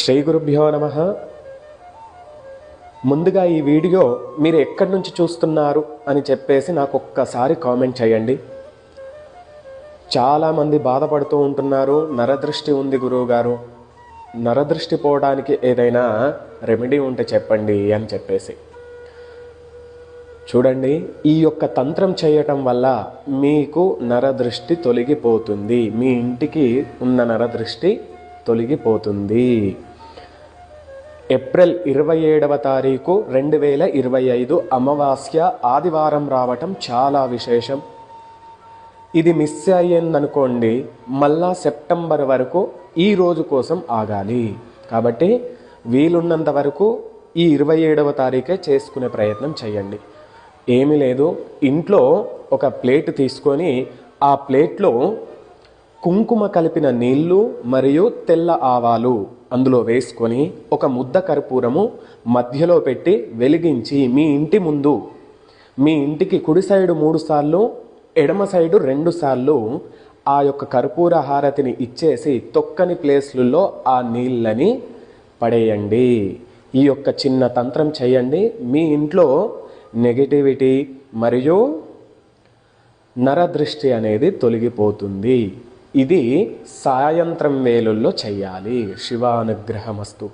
శ్రీ గురుభ్యో నమ. ముందుగా ఈ వీడియో మీరు ఎక్కడి నుంచి చూస్తున్నారు అని చెప్పేసి నాకు ఒక్కసారి కామెంట్ చేయండి. చాలామంది బాధపడుతూ ఉంటున్నారు. నరదృష్టి ఉంది గురువు గారు నరదృష్టి పోవడానికి ఏదైనా రెమెడీ ఉంటే చెప్పండి అని చెప్పేసి. చూడండి ఈ యొక్క తంత్రం చేయటం వల్ల మీకు నరదృష్టి తొలగిపోతుంది. మీ ఇంటికి ఉన్న నరదృష్టి తొలగిపోతుంది. ఏప్రిల్ ఇరవై ఏడవ తారీఖు రెండు వేల ఇరవై ఐదు అమావాస్య ఆదివారం రావటం చాలా విశేషం. ఇది మిస్ అయ్యిందనుకోండి మళ్ళా సెప్టెంబర్ వరకు ఈ రోజు కోసం ఆగాలి. కాబట్టి వీలున్నంత వరకు ఈ ఇరవై ఏడవ తారీఖే చేసుకునే ప్రయత్నం చేయండి. ఏమీ లేదు ఇంట్లో ఒక ప్లేట్ తీసుకొని ఆ ప్లేట్లో కుంకుమ కలిపిన నీళ్ళు మరియు తెల్ల ఆవాలు అందులో వేసుకొని ఒక ముద్ద కర్పూరము మధ్యలో పెట్టి వెలిగించి మీ ఇంటి ముందు మీ ఇంటికి కుడి సైడు మూడు సార్లు ఎడమ సైడు రెండు సార్లు ఆ యొక్క కర్పూర హారతిని ఇచ్చేసి తొక్కని ప్లేస్లలో ఆ నీళ్ళని పడేయండి. ఈ యొక్క చిన్న తంత్రం చేయండి. మీ ఇంట్లో నెగటివిటీ మరియు నరదృష్టి అనేది తొలగిపోతుంది. ఇది సాయంత్రం వేలుల్లో చెయ్యాలి శివానుగ్రహమస్తు.